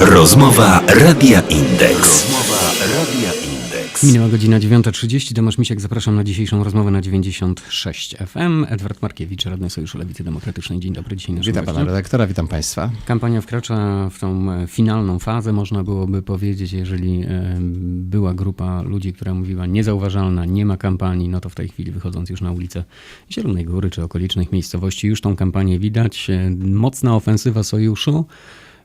Rozmowa Radia Indeks. Rozmowa Radia Indeks. Minęła godzina 9.30. Tomasz Misiek, zapraszam na dzisiejszą rozmowę na 96 FM. Edward Markiewicz, Radny Sojuszu Lewicy Demokratycznej. Dzień dobry, dzisiaj nasz Witam pana redaktora, witam państwa. Kampania wkracza w tą e, finalną fazę, można byłoby powiedzieć, jeżeli e, była grupa ludzi, która mówiła niezauważalna, nie ma kampanii, no to w tej chwili wychodząc już na ulicę Zielonej Góry czy okolicznych miejscowości, już tą kampanię widać. E, Mocna ofensywa Sojuszu.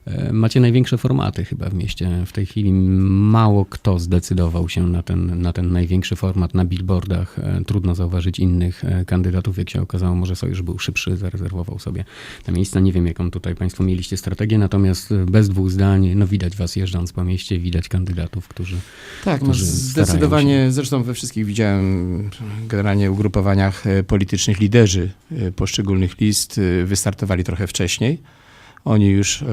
E, Macie największe formaty chyba w mieście. W tej chwili mało kto zdecydował się na ten, na ten największy format na billboardach. E, Trudno zauważyć innych e, kandydatów. Jak się okazało, może Sojusz był szybszy, zarezerwował sobie te miejsca. Nie wiem, jaką tutaj Państwo mieliście strategię, natomiast bez dwóch zdań, no widać Was jeżdżąc po mieście, widać kandydatów, którzy Tak, no, którzy zdecydowanie, zresztą we wszystkich widziałem generalnie ugrupowaniach politycznych liderzy poszczególnych list wystartowali trochę wcześniej. Oni już e,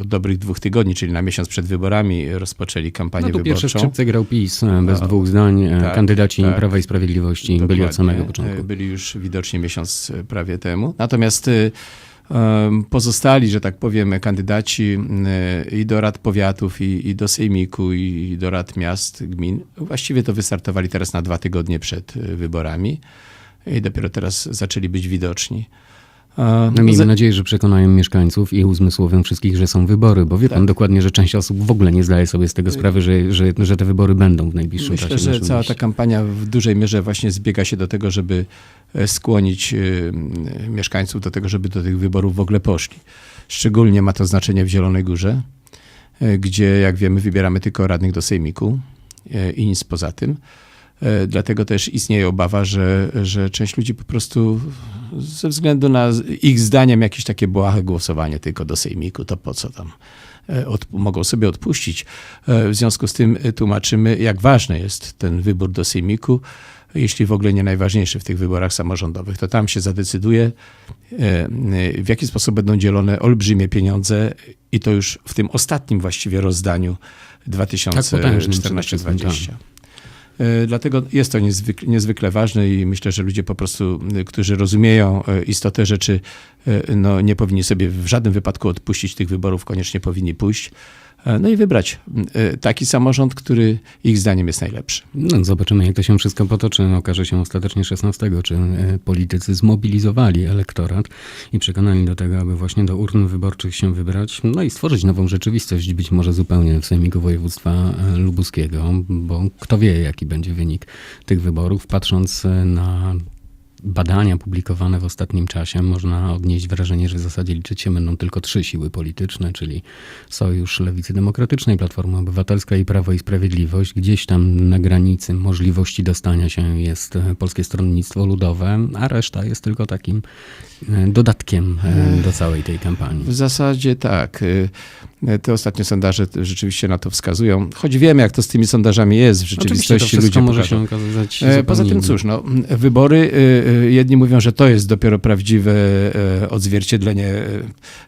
od dobrych dwóch tygodni, czyli na miesiąc przed wyborami, rozpoczęli kampanię No tu pierwsze wyborczą. skrzypce grał PiS, e, bez No, dwóch zdań. Tak, Kandydaci tak. Prawa i Sprawiedliwości byli Dokładnie. od samego początku. Byli już widocznie miesiąc prawie temu. Natomiast pozostali, że tak powiem, kandydaci i do rad powiatów, i, i do sejmiku, i do rad miast, gmin, właściwie to wystartowali teraz na dwa tygodnie przed wyborami i dopiero teraz zaczęli być widoczni. No no miejmy za- nadzieję, że przekonają mieszkańców i uzmysłowią wszystkich, że są wybory, bo wie pan Tak. dokładnie, że część osób w ogóle nie zdaje sobie z tego sprawy, że, że, że te wybory będą w najbliższym Myślę, czasie. w że cała mieście. ta kampania w dużej mierze właśnie zbiega się do tego, żeby e, skłonić e, mieszkańców do tego, żeby do tych wyborów w ogóle poszli. Szczególnie ma to znaczenie w Zielonej Górze, e, gdzie, jak wiemy, wybieramy tylko radnych do sejmiku i nic poza tym. E, Dlatego też istnieje obawa, że, że część ludzi po prostu ze względu na ich zdaniem jakieś takie błahe głosowanie tylko do sejmiku, to po co tam e, od, mogą sobie odpuścić. E, W związku z tym tłumaczymy, jak ważny jest ten wybór do sejmiku, jeśli w ogóle nie najważniejszy w tych wyborach samorządowych. To tam się zadecyduje, w jaki sposób będą dzielone olbrzymie pieniądze i to już w tym ostatnim właściwie rozdaniu Tak potężnym przede wszystkim, 2014-2020. E, Dlatego jest to niezwykle, niezwykle ważne i myślę, że ludzie po prostu, y, którzy rozumieją e, istotę rzeczy, e, no, nie powinni sobie w żadnym wypadku odpuścić tych wyborów, koniecznie powinni pójść. E, No i wybrać e, taki samorząd, który ich zdaniem jest najlepszy. No, zobaczymy, jak to się wszystko potoczy. Okaże się ostatecznie 16, czy e, politycy zmobilizowali elektorat i przekonali do tego, aby właśnie do urn wyborczych się wybrać, no i stworzyć nową rzeczywistość, być może zupełnie w Sejmiku Województwa Lubuskiego, bo kto wie, jaki będzie wynik tych wyborów. Patrząc na badania publikowane w ostatnim czasie, można odnieść wrażenie, że w zasadzie liczyć się będą tylko trzy siły polityczne, czyli Sojusz Lewicy Demokratycznej, Platforma Obywatelska i Prawo i Sprawiedliwość. Gdzieś tam na granicy możliwości dostania się jest e, Polskie Stronnictwo Ludowe, a reszta jest tylko takim e, dodatkiem e, do całej tej kampanii. W zasadzie tak. y, Te ostatnie sondaże rzeczywiście na to wskazują, choć wiemy, jak to z tymi sondażami jest w Oczywiście to rzeczywistości. ludzie może pokażą. się okazać Poza tym, cóż, no, wybory, y, y, jedni mówią, że to jest dopiero prawdziwe e, odzwierciedlenie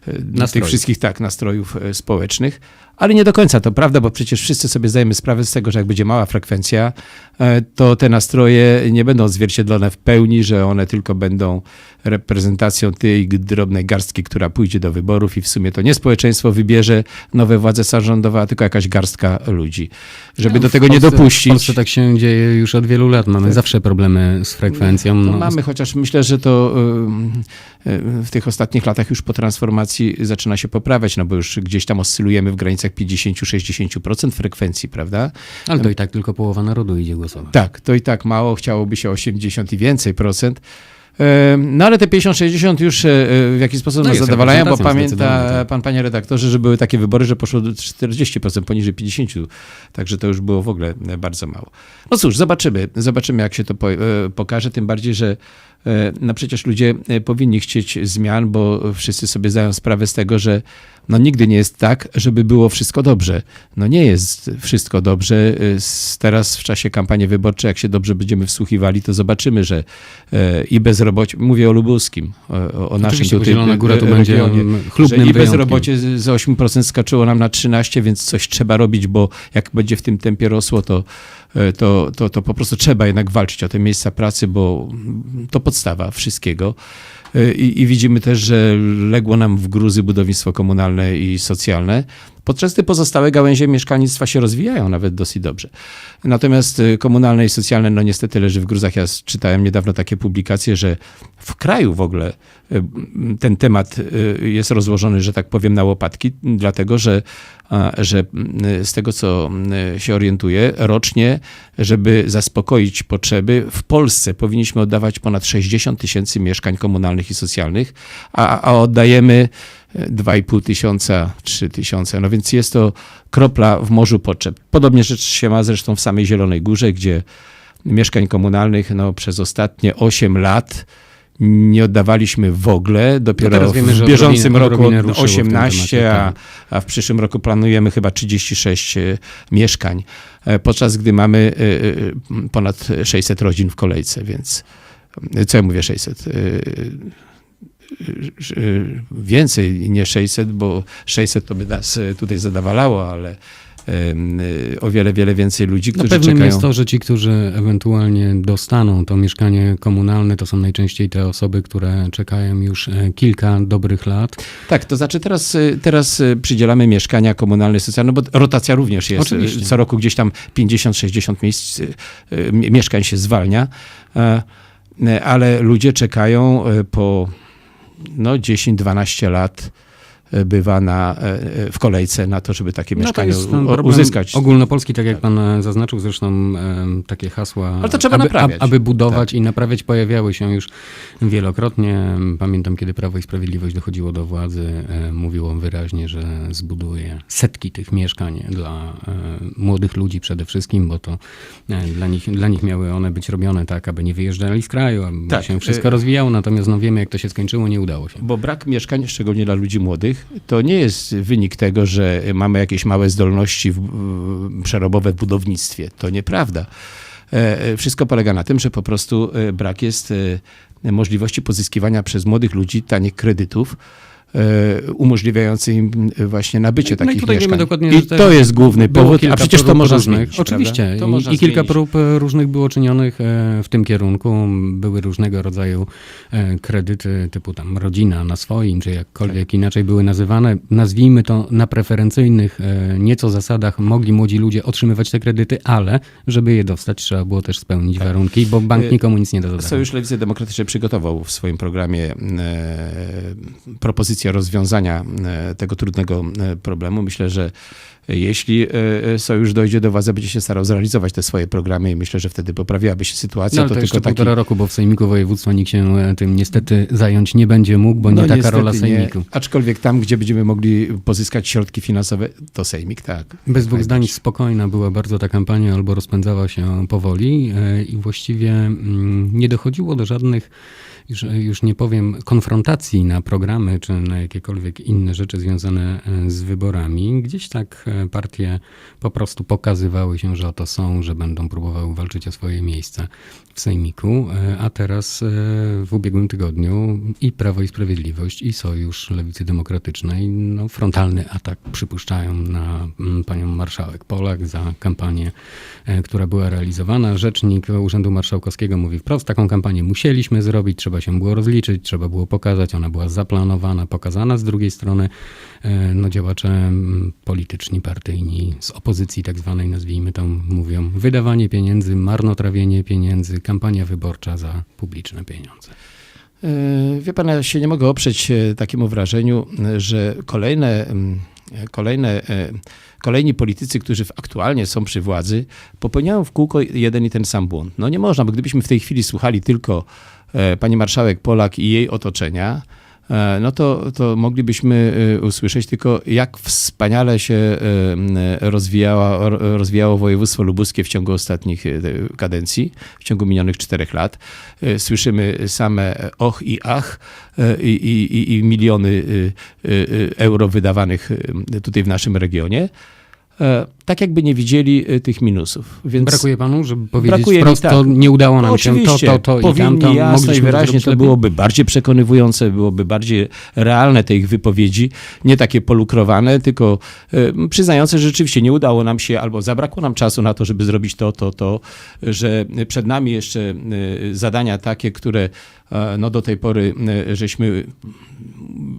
e, tych wszystkich tak, nastrojów społecznych, ale nie do końca to prawda, bo przecież wszyscy sobie zdajemy sprawę z tego, że jak będzie mała frekwencja, e, to te nastroje nie będą odzwierciedlone w pełni, że one tylko będą reprezentacją tej drobnej garstki, która pójdzie do wyborów i w sumie to nie społeczeństwo wybierze nowe władze samorządowe, a tylko jakaś garstka ludzi. Żeby No, do tego nie Polsce- dopuścić. W Polsce tak się dzieje już od wielu lat. Mamy zawsze problemy z frekwencją. No, mamy, chociaż myślę, że to y, w tych ostatnich latach już po transformacji zaczyna się poprawiać, no bo już gdzieś tam oscylujemy w granicach 50-60% frekwencji, prawda? Ale to i tak tylko połowa narodu idzie głosować. Tak, to i tak mało, chciałoby się 80 i więcej procent. E, No ale te 50-60 już e, w jakiś sposób No nas zadowalają, bo pamięta tak. pan, panie redaktorze, że były takie wybory, że poszło do 40%, poniżej 50%, także to już było w ogóle e, bardzo mało. No cóż, zobaczymy, zobaczymy jak się to po, e, pokaże, tym bardziej, że e, no przecież ludzie e, powinni chcieć zmian, bo wszyscy sobie zdają sprawę z tego, że no nigdy nie jest tak, żeby było wszystko dobrze. No nie jest wszystko dobrze. E, Teraz w czasie kampanii wyborczej, jak się dobrze będziemy wsłuchiwali, to zobaczymy, że i bezrobocie, mówię o lubuskim, o, o naszym tutaj Góra to będzie regionie, że i wyjątkiem. bezrobocie z z 8% skoczyło nam na 13, więc coś trzeba robić, bo jak będzie w tym tempie rosło, to, to, to, to po prostu trzeba jednak walczyć o te miejsca pracy, bo to podstawa wszystkiego. E, I, I widzimy też, że legło nam w gruzy budownictwo komunalne i socjalne, Podczas gdy pozostałe gałęzie mieszkalnictwa się rozwijają nawet dosyć dobrze. Natomiast y, komunalne i socjalne, no niestety leży w gruzach. Ja czytałem niedawno takie publikacje, że w kraju w ogóle y, ten temat y, jest rozłożony, że tak powiem, na łopatki, dlatego że, że z tego, co się orientuję, rocznie, żeby zaspokoić potrzeby, w Polsce powinniśmy oddawać ponad 60 tysięcy mieszkań komunalnych i socjalnych, a, a oddajemy 2,5 tysiąca, 3 tysiące. No więc jest to kropla w morzu potrzeb. Podobnie rzecz się ma zresztą w samej Zielonej Górze, gdzie mieszkań komunalnych no, przez ostatnie 8 lat nie oddawaliśmy w ogóle. Dopiero No wiemy, w bieżącym odrobinę- roku odrobinę ruszyło w tym 18, temacie, a, tak. a w przyszłym roku planujemy chyba 36 e, mieszkań, e, podczas gdy mamy e, ponad 600 rodzin w kolejce, więc co ja mówię 600? E, Więcej, nie 600, bo 600 to by nas e, tutaj zadawalało, ale e, o wiele, wiele więcej ludzi, No którzy pewnym czekają. jest to, że ci, którzy ewentualnie dostaną to mieszkanie komunalne, to są najczęściej te osoby, które czekają już kilka dobrych lat. Tak, to znaczy teraz, teraz przydzielamy mieszkania komunalne, socjalne, bo rotacja również jest. Oczywiście. Co roku gdzieś tam 50-60 miejsc, mie- mieszkań się zwalnia, ale ludzie czekają po no, 10-12 lat bywa na, e, e, w kolejce na to, żeby takie No to mieszkanie problem uzyskać. ogólnopolski, tak jak pan e, zaznaczył zresztą takie hasła, Ale to trzeba aby, naprawiać. Tak. aby budować i naprawiać pojawiały się już wielokrotnie. Pamiętam, kiedy Prawo i Sprawiedliwość dochodziło do władzy, e, mówiło wyraźnie, że zbuduje setki tych mieszkań dla e, młodych ludzi przede wszystkim, bo to e, dla nich, dla nich miały one być robione tak, aby nie wyjeżdżali z kraju, aby Tak, się wszystko e, rozwijało, natomiast no wiemy, jak to się skończyło, nie udało się. Bo brak mieszkań, szczególnie dla ludzi młodych, to nie jest wynik tego, że mamy jakieś małe zdolności w, przerobowe w budownictwie. To nieprawda. E, e, Wszystko polega na tym, że po prostu e, brak jest możliwości pozyskiwania przez młodych ludzi tanich kredytów, e, umożliwiających im e, właśnie nabycie No i takich tutaj wiemy mieszkań. dokładnie, I to jest główny powód, a przecież to można różnych, zmienić. Oczywiście. I, można I kilka zmienić. prób e, różnych było czynionych w tym kierunku. Były różnego rodzaju kredyty typu tam rodzina na swoim, czy jakkolwiek Tak. inaczej były nazywane. Nazwijmy to na preferencyjnych nieco zasadach mogli młodzi ludzie otrzymywać te kredyty, ale żeby je dostać trzeba było też spełnić warunki, bo bank nikomu nic nie da. Sojusz Lewicy Demokratycznej przygotował w swoim programie e, propozycję rozwiązania e, tego trudnego e, problemu. Myślę, że jeśli e, Sojusz dojdzie do władzy, będzie się starał zrealizować te swoje programy i myślę, że wtedy poprawiłaby się sytuacja. No, to, to tylko taki... półtora roku, bo w Sejmiku Województwa nikt się tym niestety zająć nie będzie mógł, bo nie taka No rola nie. Sejmiku. Aczkolwiek tam, gdzie będziemy mogli pozyskać środki finansowe, to Sejmik, tak. Bez dwóch zdań spokojna była bardzo ta kampania, albo rozpędzała się powoli i właściwie mm, nie dochodziło do żadnych, już, już nie powiem, konfrontacji na programy czy na jakiekolwiek inne rzeczy związane e, z wyborami. Gdzieś tak e, partie po prostu pokazywały się, że oto są, że będą próbowały walczyć o swoje miejsce w Sejmiku, e, a teraz e, w ubiegłym tygodniu i Prawo i Sprawiedliwość i Sojusz Lewicy Demokratycznej no, frontalny atak przypuszczają na mm, panią marszałek Polak za kampanię, e, która była realizowana. Rzecznik Urzędu Marszałkowskiego mówi wprost, taką kampanię musieliśmy zrobić, trzeba się było rozliczyć, trzeba było pokazać, ona była zaplanowana, pokazana. Z drugiej strony no, działacze mm, polityczni, partyjni z opozycji tak zwanej, nazwijmy to, mówią wydawanie pieniędzy, marnotrawienie pieniędzy, kampania wyborcza za publiczne pieniądze. E, Wie pan, ja się nie mogę oprzeć e, takiemu wrażeniu, że kolejne, mm, kolejne, e, kolejni politycy, którzy aktualnie są przy władzy, popełniają w kółko jeden i ten sam błąd. No nie można, bo gdybyśmy w tej chwili słuchali tylko pani marszałek Polak i jej otoczenia, no to, to moglibyśmy e, usłyszeć tylko, jak wspaniale się e, rozwijała, ro- rozwijało województwo lubuskie w ciągu ostatnich e, kadencji, w ciągu minionych czterech lat. E, Słyszymy same och i ach e, i, i, i- miliony e, e, euro wydawanych e, tutaj w naszym regionie. Tak jakby nie widzieli y, tych minusów. Więc Brakuje panu, żeby powiedzieć Brakuje wprost, tak. to nie udało nam się, to, to, to i powinni tamto, jasno i wyraźnie to lepiej. byłoby bardziej przekonywujące, byłoby bardziej realne te ich wypowiedzi, nie takie polukrowane, tylko e, przyznające, że rzeczywiście nie udało nam się albo zabrakło nam czasu na to, żeby zrobić to, to, to, że przed nami jeszcze e, zadania takie, które e, no do tej pory e, żeśmy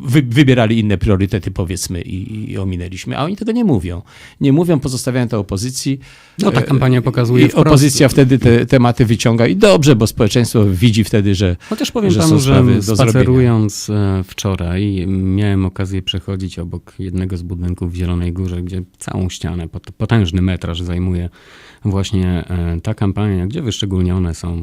wy, wybierali inne priorytety, powiedzmy, i, i ominęliśmy, a oni tego nie mówią. Nie mówią, pozostawiają to opozycji. No ta E, kampania pokazuje I wprost. opozycja wtedy te tematy wyciąga i dobrze, bo społeczeństwo widzi wtedy, że Chociaż powiem że panu, że spacerując e, wczoraj, miałem okazję przechodzić obok jednego z budynków w Zielonej Górze, gdzie całą ścianę, pot- potężny metraż zajmuje właśnie e, ta kampania, gdzie wyszczególnione są e,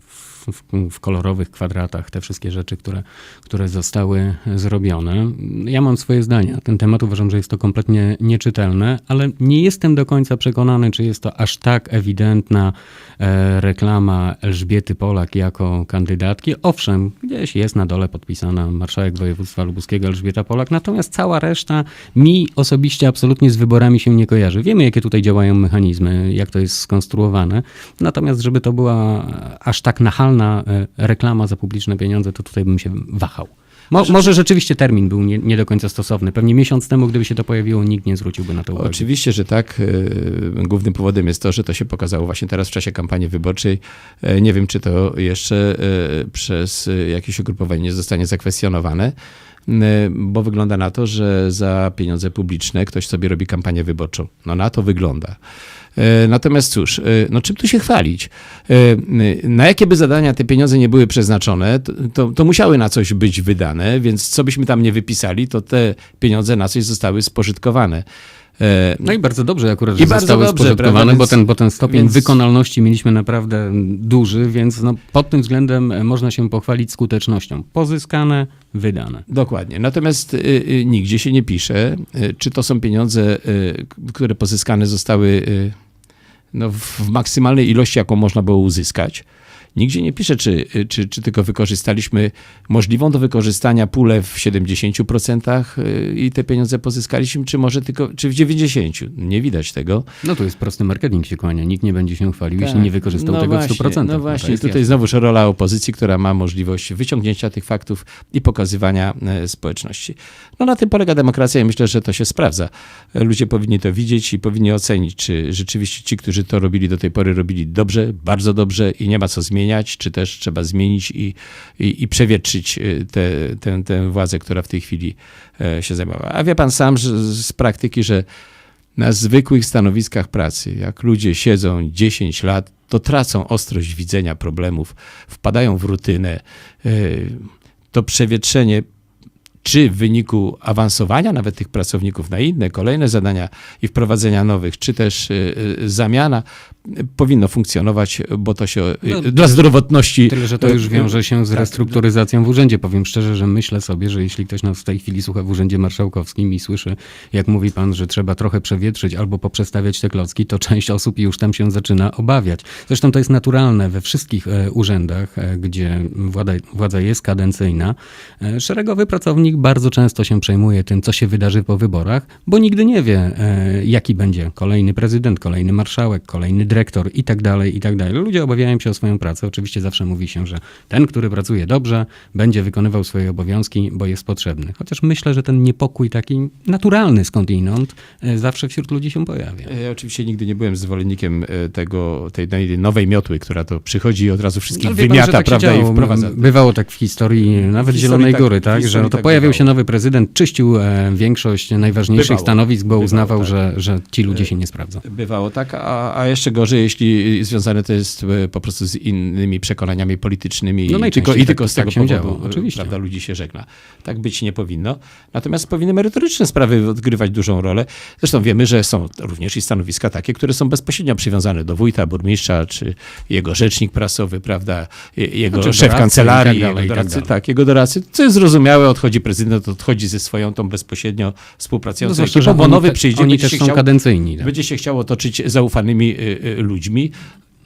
w, w, w kolorowych kwadratach te wszystkie rzeczy, które, które zostały zrobione. Ja mam swoje zdanie na ten temat. Uważam, że jest to kompletnie nieczytelne, ale nie jestem do końca przekonany, czy jest to aż tak ewidentna e, reklama Elżbiety Polak jako kandydatki. Owszem, gdzieś jest na dole podpisana marszałek województwa lubuskiego Elżbieta Polak, natomiast cała reszta mi osobiście absolutnie z wyborami się nie kojarzy. Wiemy, jakie tutaj działają mechanizmy, jak to jest skonstruowane, natomiast żeby to była aż tak nachalna e, reklama za publiczne pieniądze, to tutaj bym się wahał. Mo, może rzeczywiście termin był nie, nie do końca stosowny. Pewnie miesiąc temu, gdyby się to pojawiło, nikt nie zwróciłby na to uwagi. Oczywiście, że tak. E, Głównym powodem jest to, że to się pokazało właśnie teraz w czasie kampanii wyborczej. E, Nie wiem, czy to jeszcze przez jakieś ugrupowanie nie zostanie zakwestionowane, bo wygląda na to, że za pieniądze publiczne ktoś sobie robi kampanię wyborczą. No na to wygląda. E, Natomiast cóż, e, no czym tu się chwalić? E, Na jakie by zadania te pieniądze nie były przeznaczone, to, to, to musiały na coś być wydane, więc co byśmy tam nie wypisali, to te pieniądze na coś zostały spożytkowane. E, No i bardzo dobrze akurat, I że bardzo zostały spożytkowane, bo, ten, bo ten stopień więc- wykonalności mieliśmy naprawdę duży, więc no, pod tym względem e, można się pochwalić skutecznością. Pozyskane, wydane. Dokładnie. Natomiast y, y, nigdzie się nie pisze, y, czy to są pieniądze, y, które pozyskane zostały y, no, w w maksymalnej ilości, jaką można było uzyskać. Nigdzie nie pisze, czy, czy, czy tylko wykorzystaliśmy możliwą do wykorzystania pulę w 70% y, i te pieniądze pozyskaliśmy, czy może tylko, czy w 90%. Nie widać tego. No tu jest prosty marketing się kłania. Nikt nie będzie się chwalił, jeśli Tak. nie wykorzystał No tego właśnie, w 100%. No to właśnie, tutaj jasne. znowuż rola opozycji, która ma możliwość wyciągnięcia tych faktów i pokazywania e, społeczności. No na tym polega demokracja i myślę, że to się sprawdza. Ludzie powinni to widzieć i powinni ocenić, czy rzeczywiście ci, którzy to robili do tej pory, robili dobrze, bardzo dobrze i nie ma co zmieniać, czy też trzeba zmienić i, i, i przewietrzyć e, tę tę- tę władzę, która w tej chwili e, się zajmowała. A wie pan sam z praktyki, że na zwykłych stanowiskach pracy, jak ludzie siedzą 10 lat, to tracą ostrość widzenia problemów, wpadają w rutynę. Yy, To przewietrzenie, czy w wyniku awansowania nawet tych pracowników na inne, kolejne zadania i wprowadzenia nowych, czy też yy, yy, zamiana, powinno funkcjonować, bo to się No, dla zdrowotności. Tyle, że to już yy, wiąże się z tak, restrukturyzacją w urzędzie. Powiem szczerze, że myślę sobie, że jeśli ktoś nas w tej chwili słucha w urzędzie marszałkowskim i słyszy, jak mówi pan, że trzeba trochę przewietrzyć albo poprzestawiać te klocki, to część osób już tam się zaczyna obawiać. Zresztą to jest naturalne we wszystkich e, urzędach, e, gdzie władza, władza jest kadencyjna. E, szeregowy pracownik bardzo często się przejmuje tym, co się wydarzy po wyborach, bo nigdy nie wie, jaki będzie kolejny prezydent, kolejny marszałek, kolejny dyrektor i tak dalej, i tak dalej. Ludzie obawiają się o swoją pracę. Oczywiście zawsze mówi się, że ten, który pracuje dobrze, będzie wykonywał swoje obowiązki, bo jest potrzebny. Chociaż myślę, że ten niepokój taki naturalny skądinąd e, zawsze wśród ludzi się pojawia. Ja oczywiście nigdy nie byłem zwolennikiem e, tego, tej nowej miotły, która to przychodzi i od razu wszystkich Ale wie pan, wymiata, tak się prawda, i wprowadza. Bywało tak w historii nawet W Zielonej tak- Góry, tak, że no to tak pojawił się bywało. nowy prezydent, czyścił e, większość najważniejszych Bywało. stanowisk, bo Bywało, uznawał, tak. że, że ci ludzie się nie sprawdzą. Bywało tak, a, a jeszcze gorzej, jeśli związane to jest e, po prostu z innymi przekonaniami politycznymi No i tylko, i tak- tylko z tak tego się powodu działo, oczywiście. prawda, ludzi się żegna. Tak być nie powinno. Natomiast powinny merytoryczne sprawy odgrywać dużą rolę. Zresztą wiemy, że są również i stanowiska takie, które są bezpośrednio przywiązane do wójta, burmistrza, czy jego rzecznik prasowy, prawda, je- jego Znaczy szef doradcy kancelarii, i tak dalej, jego tak doradcy, dalej. tak, jego doradcy, co jest zrozumiałe, odchodzi prezydent, odchodzi ze swoją tą bezpośrednio współpracującą zwłaszcza, ekipą, bo nowy przyjdzie, oni też są chciał kadencyjni. Tak? będzie się chciało toczyć zaufanymi y, y, ludźmi.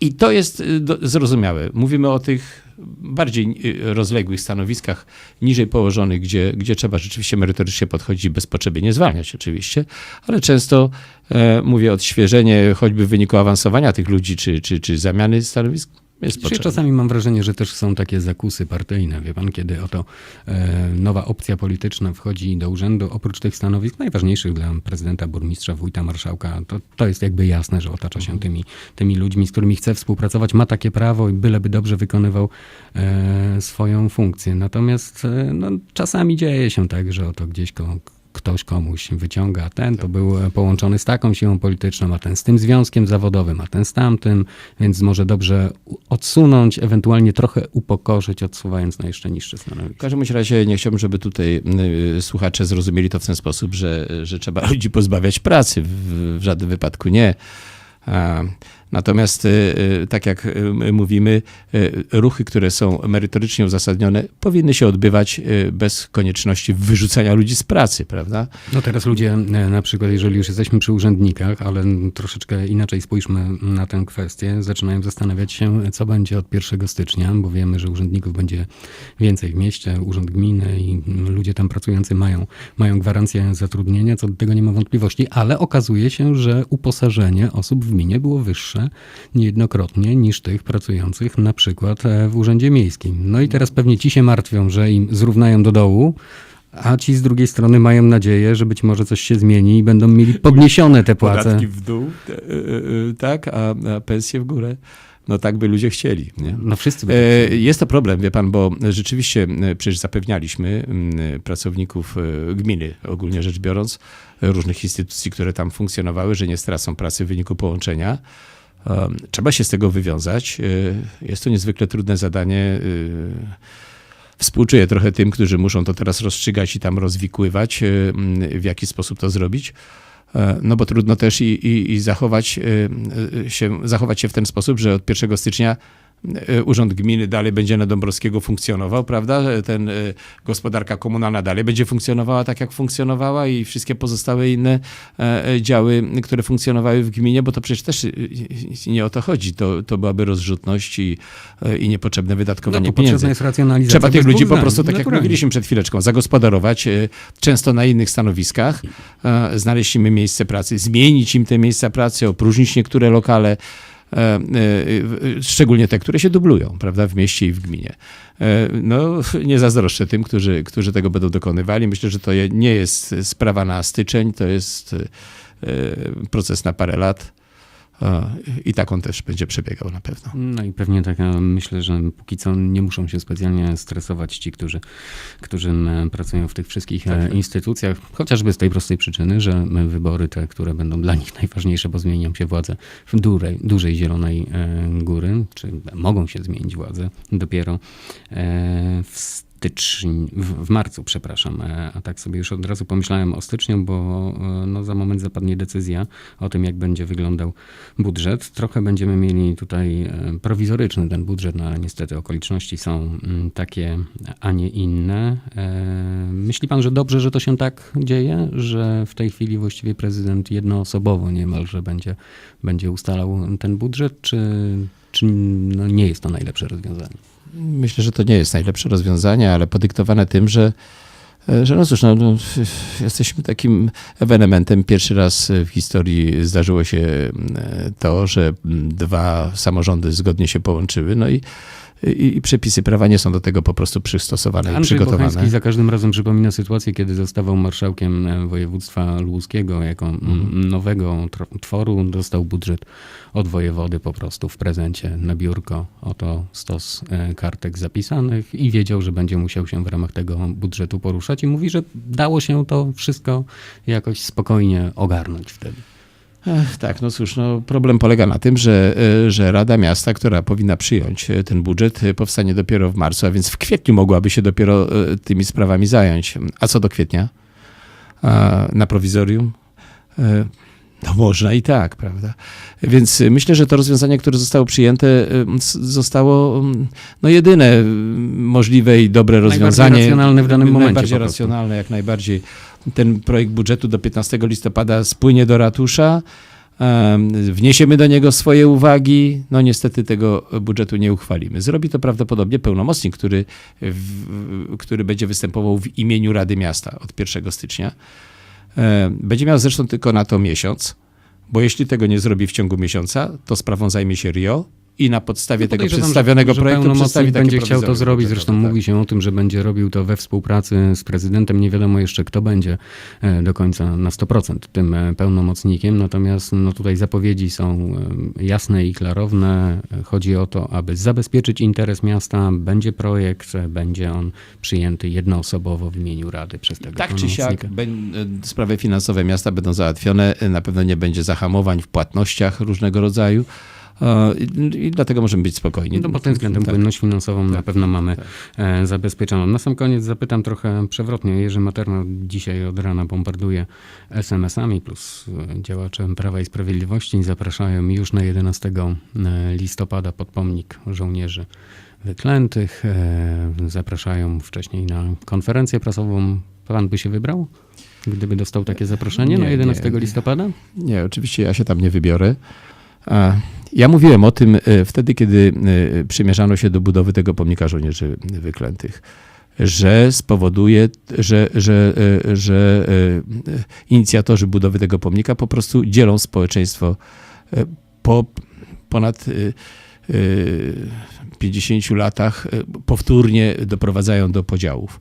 I to jest y, zrozumiałe. Mówimy o tych bardziej y, rozległych stanowiskach, niżej położonych, gdzie, gdzie trzeba rzeczywiście merytorycznie podchodzić bez potrzeby nie zwalniać oczywiście, ale często e, mówię odświeżenie choćby w wyniku awansowania tych ludzi, czy, czy, czy zamiany stanowisk jest Dzisiaj potrzebne. czasami mam wrażenie, że też są takie zakusy partyjne, wie pan, kiedy oto e, nowa opcja polityczna wchodzi do urzędu, oprócz tych stanowisk najważniejszych dla prezydenta, burmistrza, wójta, marszałka, to, to jest jakby jasne, że otacza się tymi, tymi ludźmi, z którymi chce współpracować, ma takie prawo i byleby dobrze wykonywał e, swoją funkcję. Natomiast e, no, czasami dzieje się tak, że oto gdzieś ko, ktoś komuś wyciąga, ten to był e, połączony z taką siłą polityczną, a ten z tym związkiem zawodowym, a ten z tamtym, więc może dobrze odsunąć, ewentualnie trochę upokorzyć, odsuwając na jeszcze niższe W stanowisko. każdym bądź razie nie chciałbym, żeby tutaj y, słuchacze zrozumieli to w ten sposób, że, że trzeba ludzi pozbawiać pracy. W, w żadnym wypadku nie. Natomiast, y, y, tak jak y, mówimy, ruchy, które są merytorycznie uzasadnione, powinny się odbywać bez konieczności wyrzucania ludzi z pracy, prawda? No teraz ludzie, e, na przykład, jeżeli już jesteśmy przy urzędnikach, ale troszeczkę inaczej spójrzmy na tę kwestię, zaczynają zastanawiać się, co będzie od 1 stycznia, bo wiemy, że urzędników będzie więcej w mieście, urząd gminy i ludzie tam pracujący mają, mają gwarancję zatrudnienia, co do tego nie ma wątpliwości, ale okazuje się, że uposażenie osób w gminie było wyższe niejednokrotnie niż tych pracujących na przykład e, w urzędzie miejskim. No i teraz pewnie ci się martwią, że im zrównają do dołu, a ci z drugiej strony mają nadzieję, że być może coś się zmieni i będą mieli podniesione te płace. Podatki w dół, y, y, tak, a, pensje w górę. No tak by ludzie chcieli. Nie? No wszyscy by E, Jest to problem, wie pan, bo rzeczywiście e, przecież zapewnialiśmy pracowników e, gminy, ogólnie rzecz biorąc, e, różnych instytucji, które tam funkcjonowały, że nie stracą pracy w wyniku połączenia. Trzeba się z tego wywiązać. E, Jest to niezwykle trudne zadanie. e, Współczuję trochę tym, którzy muszą to teraz rozstrzygać i tam rozwikływać, e, m, w jaki sposób to zrobić. E, No bo trudno też i, i, i zachować, się, zachować się w ten sposób, że od 1 stycznia Urząd Gminy dalej będzie na Dąbrowskiego funkcjonował, prawda? Ten e, gospodarka komunalna dalej będzie funkcjonowała tak, jak funkcjonowała i wszystkie pozostałe inne e, e, działy, które funkcjonowały w gminie, bo to przecież też e, e, nie o to chodzi. To, to byłaby rozrzutność i, e, i niepotrzebne no wydatkowanie to pieniędzy. jest racjonalizacja. Trzeba tych ludzi po prostu, tak jak Naturalnie. mówiliśmy przed chwileczką, zagospodarować, e, często na innych stanowiskach, e, znaleźć im miejsce pracy, zmienić im te miejsca pracy, opróżnić niektóre lokale, e, e, e, szczególnie te, które się dublują, prawda, w mieście i w gminie. E, No, nie zazdroszczę tym, którzy, którzy tego będą dokonywali. Myślę, że to nie jest sprawa na styczeń, to jest e, proces na parę lat e, i tak on też będzie przebiegał na pewno. No i pewnie tak, ja myślę, że póki co nie muszą się specjalnie stresować ci, którzy, którzy pracują w tych wszystkich e, instytucjach, chociażby z tej prostej przyczyny, że wybory te, które będą dla nich najważniejsze, bo zmienią się władze w dużej, dużej zielonej e, góry, czy mogą się zmienić władze dopiero e, w styczniu, w, marcu, przepraszam, e, a tak sobie już od razu pomyślałem o styczniu, bo e, no, za moment zapadnie decyzja o tym, jak będzie wyglądał budżet. Trochę będziemy mieli tutaj e, prowizoryczny ten budżet, no ale niestety okoliczności są mm, takie, a nie inne. Myśli pan, że dobrze, że to się tak dzieje, że w tej chwili właściwie prezydent jednoosobowo niemalże będzie, będzie ustalał ten budżet, czy, czy no nie jest to najlepsze rozwiązanie? Myślę, że to nie jest najlepsze rozwiązanie, ale podyktowane tym, że, że no cóż, no, no, jesteśmy takim ewenementem. Pierwszy raz w historii zdarzyło się e, to, że dwa samorządy zgodnie się połączyły, no i, i, i przepisy prawa nie są do tego po prostu przystosowane i Andrzej przygotowane. Bocheński za każdym razem przypomina sytuację, kiedy zostawał marszałkiem e, województwa lubuskiego jako Mhm. nowego tworu. Dostał budżet od wojewody po prostu w prezencie na biurko. Oto stos e, kartek zapisanych i wiedział, że będzie musiał się w ramach tego budżetu poruszać i mówi, że dało się to wszystko jakoś spokojnie ogarnąć wtedy. Tak, no cóż, no, problem polega na tym, że, e, że Rada Miasta, która powinna przyjąć e, ten budżet, e, powstanie dopiero w marcu, a więc w kwietniu mogłaby się dopiero tymi sprawami zająć. A co do kwietnia? A na prowizorium? No można i tak, prawda? Więc myślę, że to rozwiązanie, które zostało przyjęte, zostało mm, no jedyne mm, możliwe i dobre Najbardziej rozwiązanie. racjonalne w danym momencie Najbardziej racjonalne, jak najbardziej. Ten projekt budżetu do 15 listopada spłynie do ratusza, em, wniesiemy do niego swoje uwagi. No niestety tego budżetu nie uchwalimy. Zrobi to prawdopodobnie pełnomocnik, który, który będzie występował w imieniu Rady Miasta od 1 stycznia. Będzie miał zresztą tylko na to miesiąc, bo jeśli tego nie zrobi w ciągu miesiąca, to sprawą zajmie się Rio i na podstawie tego No Podejrzewam, przedstawionego że, projektu że przedstawi będzie chciał to zrobić. Zresztą tak. mówi się o tym, że będzie robił to we współpracy z prezydentem. Nie wiadomo jeszcze, kto będzie e, do końca na 100% tym e, pełnomocnikiem. Natomiast no, tutaj zapowiedzi są e, jasne i klarowne. Chodzi o to, aby zabezpieczyć interes miasta. Będzie projekt, będzie on przyjęty jednoosobowo w imieniu Rady przez tego Tak czy siak, sprawy finansowe miasta będą załatwione. Na pewno nie będzie zahamowań w płatnościach różnego rodzaju. E, I, i dlatego możemy być spokojni. No pod tym względem Tak. płynność finansową na Tak, pewno mamy tak. e, zabezpieczoną. Na sam koniec zapytam trochę przewrotnie. Jerzy Materna dzisiaj od rana bombarduje SMS-ami plus e, działacze Prawa i Sprawiedliwości zapraszają już na 11 e, listopada pod pomnik żołnierzy wyklętych. Zapraszają wcześniej na konferencję prasową. Pan by się wybrał? Gdyby dostał takie zaproszenie Nie, na 11 nie. listopada? Nie, oczywiście ja się tam nie wybiorę. Ja mówiłem o tym e, wtedy, kiedy e, przymierzano się do budowy tego pomnika żołnierzy wyklętych, że spowoduje, że, że, e, że inicjatorzy budowy tego pomnika po prostu dzielą społeczeństwo po ponad e, e, 50 latach, powtórnie doprowadzają do podziałów.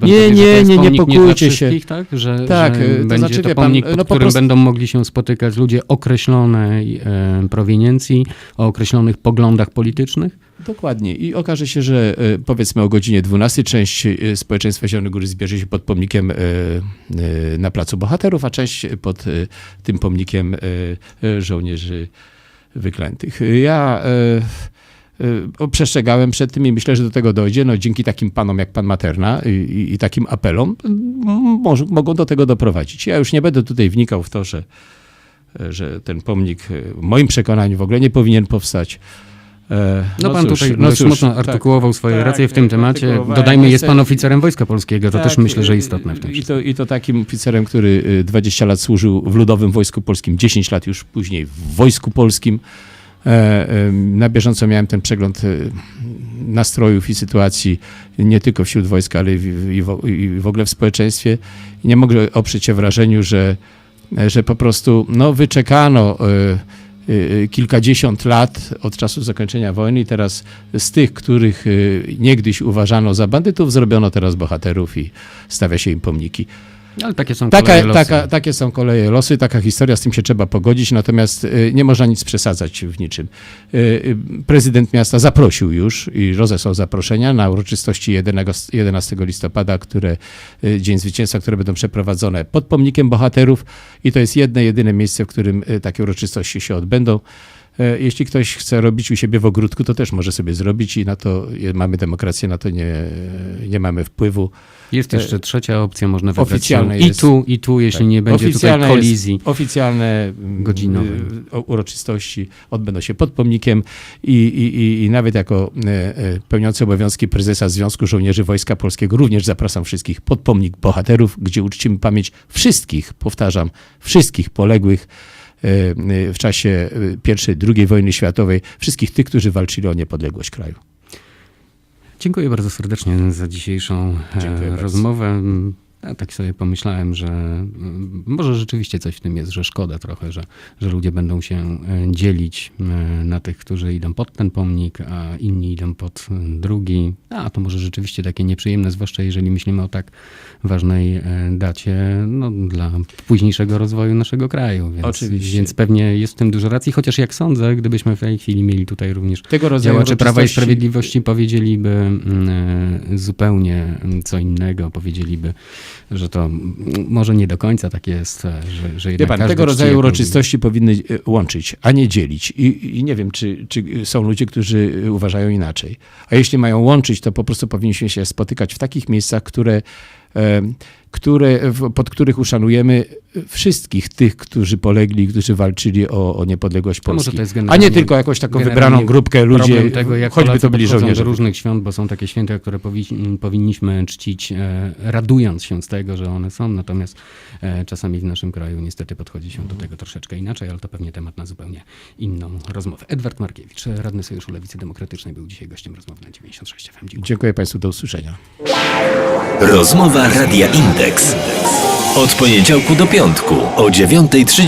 Pan Nie, nie, nie pomnik dla niepokójcie się. Tak, że, Tak, że y, to będzie znaczy, to wie pan, pomnik, no po którym prostu- będą mogli się spotykać ludzie określonej e, prowiniencji, o określonych poglądach politycznych? Dokładnie. I okaże się, że e, powiedzmy o godzinie 12 część e, społeczeństwa Zielonej Góry zbierze się pod pomnikiem e, e, na Placu Bohaterów, a część pod e, tym pomnikiem e, e, żołnierzy wyklętych. Ja e, e, przestrzegałem przed tym i myślę, że do tego dojdzie. No, dzięki takim panom jak pan Materna i, i, takim apelom może, mogą do tego doprowadzić. Ja już nie będę tutaj wnikał w to, że, że ten pomnik e, w moim przekonaniu w ogóle nie powinien powstać. E, No, pan cóż, tutaj no cóż, mocno tak. artykułował swoje Tak, racje w tym temacie. artykułowałem. Dodajmy, jest pan oficerem Wojska Polskiego, to też Tak, myślę, że y, istotne w tym I wszystkim. to, I to takim oficerem, który y, 20 lat służył w Ludowym Wojsku Polskim, 10 lat już później w Wojsku Polskim. E, e, Na bieżąco miałem ten przegląd e, nastrojów i sytuacji nie tylko wśród wojska, ale i w, ogóle w społeczeństwie. Nie mogę oprzeć się wrażeniu, że, że po prostu no, wyczekano kilkadziesiąt lat od czasu zakończenia wojny i teraz z tych, których niegdyś uważano za bandytów, zrobiono teraz bohaterów i stawia się im pomniki. Ale takie są koleje Taka, losy. taka, takie są koleje losy, taka historia, z tym się trzeba pogodzić, natomiast y, nie można nic przesadzać w niczym. Y, y, Prezydent miasta zaprosił już i rozesłał zaproszenia na uroczystości 11 11 listopada, które, Dzień Zwycięstwa, które będą przeprowadzone pod pomnikiem bohaterów i to jest jedne, jedyne miejsce, w którym takie uroczystości się odbędą. E, Jeśli ktoś chce robić u siebie w ogródku, to też może sobie zrobić i na to mamy demokrację, na to nie, nie mamy wpływu. Jest jeszcze trzecia opcja, można wybrać Oficjalne i tu, i tu, jeśli Tak. nie będzie tutaj kolizji. Jest, oficjalne mm, godzinowej. y, uroczystości odbędą się pod pomnikiem i, i, i, i nawet jako e, e, pełniący obowiązki prezesa Związku Żołnierzy Wojska Polskiego również zapraszam wszystkich pod pomnik bohaterów, gdzie uczcimy pamięć wszystkich, powtarzam, wszystkich poległych e, e, w czasie e, I, II wojny światowej, wszystkich tych, którzy walczyli o niepodległość kraju. Dziękuję bardzo serdecznie za dzisiejszą e, Dziękuję bardzo. Ja tak sobie pomyślałem, że mm, może rzeczywiście coś w tym jest, że szkoda trochę, że, że ludzie będą się e, dzielić e, na tych, którzy idą pod ten pomnik, a inni idą pod e, drugi. A to może rzeczywiście takie nieprzyjemne, zwłaszcza jeżeli myślimy o tak ważnej dacie no, dla późniejszego rozwoju naszego kraju. Więc, Oczywiście. Więc pewnie jest w tym dużo racji, chociaż jak sądzę, gdybyśmy w tej chwili mieli tutaj również Tego rodzaju Działacze Prawa i Sprawiedliwości powiedzieliby mm, zupełnie mm, co innego. Powiedzieliby, że to może nie do końca tak jest, e, że, że Wie jednak pan, tego rodzaju uroczystości powinny e, łączyć, a nie dzielić. I, I nie wiem, czy, czy są ludzie, którzy e, uważają inaczej. A jeśli mają łączyć, to po prostu powinniśmy się spotykać w takich miejscach, które które, pod których uszanujemy wszystkich tych, którzy polegli, którzy walczyli o, o niepodległość To może Polski. to jest A nie tylko jakąś taką wybraną grupkę ludzi, tego, jak choćby Polacy to byli żołnierze. do różnych świąt, bo są takie święta, które powi- powinniśmy czcić, e, radując się z tego, że one są, natomiast e, czasami w naszym kraju niestety podchodzi się do tego troszeczkę inaczej, ale to pewnie temat na zupełnie inną rozmowę. Edward Markiewicz, radny Sojuszu Lewicy Demokratycznej, był dzisiaj gościem rozmowy na 96 FM. Dziękuję. Dziękuję Państwu, do usłyszenia. Rozmowa Radia Indeks. Od poniedziałku do piątku o 9.30.